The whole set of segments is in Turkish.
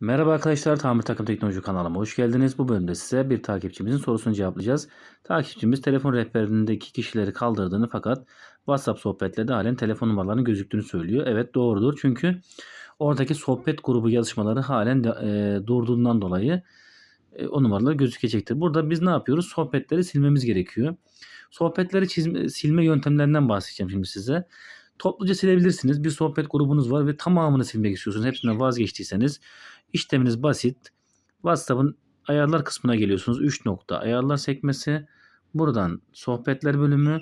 Merhaba arkadaşlar, Tamir Takım Teknoloji kanalıma hoş geldiniz. Bu bölümde size bir takipçimizin sorusunu cevaplayacağız. Takipçimiz telefon rehberindeki kişileri kaldırdığını fakat WhatsApp sohbetlerinde halen telefon numaralarının gözüktüğünü söylüyor. Evet doğrudur çünkü oradaki sohbet grubu yazışmaları halen de, e, durduğundan dolayı e, o numaralar gözükecektir. Burada biz ne yapıyoruz? Sohbetleri silmemiz gerekiyor. Sohbetleri çizme, silme yöntemlerinden bahsedeceğim şimdi size. Topluca silebilirsiniz. Bir sohbet grubunuz var ve tamamını silmek istiyorsunuz. Hepsinden vazgeçtiyseniz işleminiz basit. WhatsApp'ın ayarlar kısmına geliyorsunuz. 3 nokta ayarlar sekmesi. Buradan sohbetler bölümü.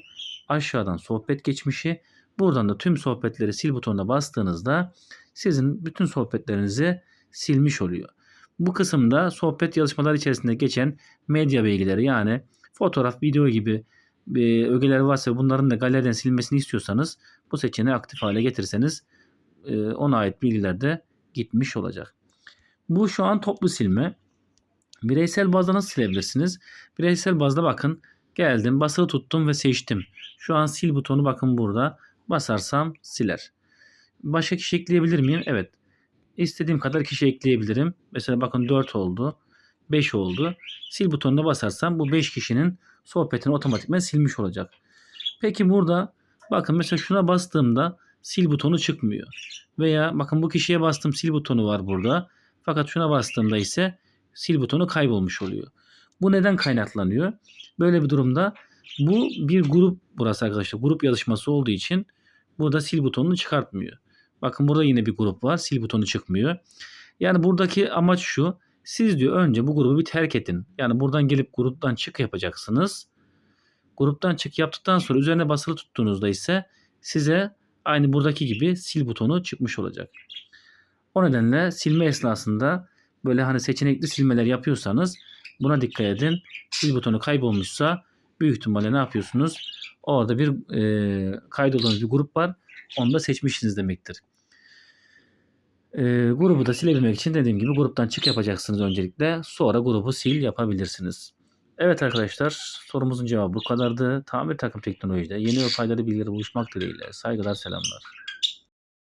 Aşağıdan sohbet geçmişi. Buradan da tüm sohbetleri sil butonuna bastığınızda sizin bütün sohbetlerinizi silmiş oluyor. Bu kısımda sohbet yazışmalar içerisinde geçen medya bilgileri yani fotoğraf, video gibi e, ögeler varsa bunların da galeriden silmesini istiyorsanız bu seçeneği aktif hale getirirseniz e, ona ait bilgiler de gitmiş olacak. Bu şu an toplu silme. Bireysel bazda nasıl silebilirsiniz? Bireysel bazda bakın geldim basılı tuttum ve seçtim. Şu an sil butonu bakın burada. Basarsam siler. Başka kişi ekleyebilir miyim? Evet. İstediğim kadar kişi ekleyebilirim. Mesela bakın 4 oldu. 5 oldu. Sil butonuna basarsam bu 5 kişinin sohbetini otomatikman silmiş olacak. Peki burada bakın mesela şuna bastığımda sil butonu çıkmıyor. Veya bakın bu kişiye bastım sil butonu var burada. Fakat şuna bastığımda ise sil butonu kaybolmuş oluyor. Bu neden kaynaklanıyor? Böyle bir durumda bu bir grup burası arkadaşlar. Grup yazışması olduğu için burada sil butonunu çıkartmıyor. Bakın burada yine bir grup var. Sil butonu çıkmıyor. Yani buradaki amaç şu. Siz diyor önce bu grubu bir terk edin. Yani buradan gelip gruptan çık yapacaksınız. Gruptan çık yaptıktan sonra üzerine basılı tuttuğunuzda ise size aynı buradaki gibi sil butonu çıkmış olacak. O nedenle silme esnasında böyle hani seçenekli silmeler yapıyorsanız buna dikkat edin. Sil butonu kaybolmuşsa büyük ihtimalle ne yapıyorsunuz? Orada bir e, kaydolduğunuz bir grup var. Onu da seçmişsiniz demektir. E, grubu da silebilmek için dediğim gibi gruptan çık yapacaksınız öncelikle. Sonra grubu sil yapabilirsiniz. Evet arkadaşlar sorumuzun cevabı bu kadardı. Tamir takım teknolojide yeni ve faydalı bilgileri buluşmak dileğiyle. Saygılar selamlar.